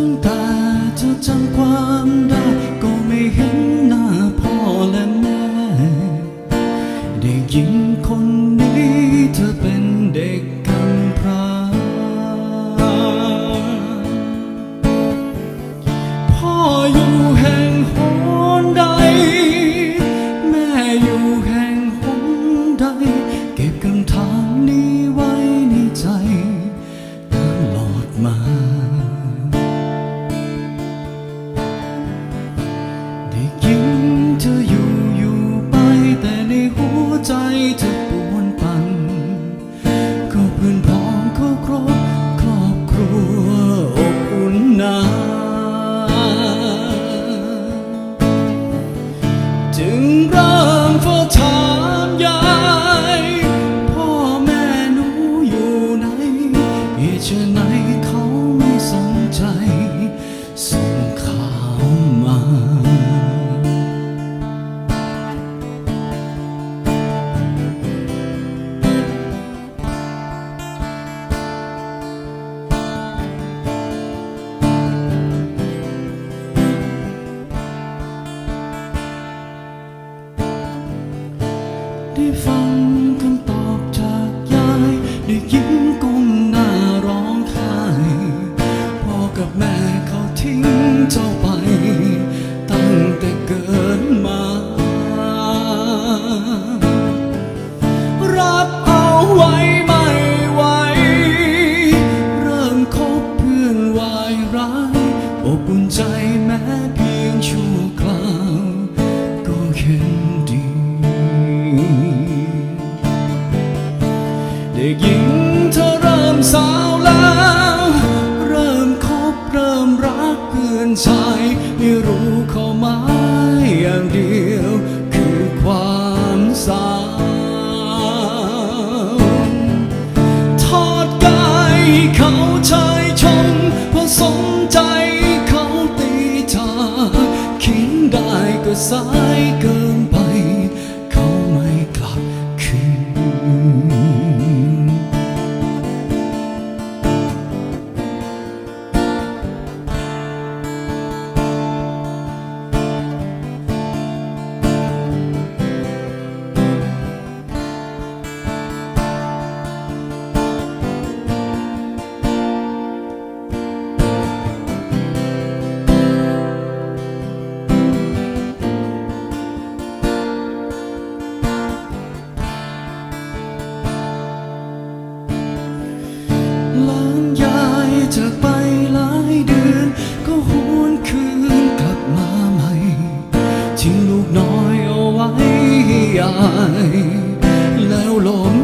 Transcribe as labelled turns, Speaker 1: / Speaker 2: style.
Speaker 1: ตั้งแต่เธอจำความได้ ก็ไม่เห็นหน้าพ่อและแม่ ได้ยิน ฟังคำตอบจากยาย ได้ยิ้มก้มหน้าร้องไห้พ่อกับแม่เขาทิ้งเจ้าไป ตั้งแต่เกิดมา รับเอาไว้ไม่ไหวเริ่มคบเพื่อนวายร้ายอบอุ่นใจแม้เพียงชั่วคราว ก็เห็น เด็กหญิงเธอเริ่มสาวแล้ว เริ่มคบเริ่มรักเพื่อนชายไม่รู้เขาหมายอย่างเดียว คือความสาวทอดกายเขาชายชมพราะสนใจเขาตีทาคิดได้ก็สายเกินาย แล้วลม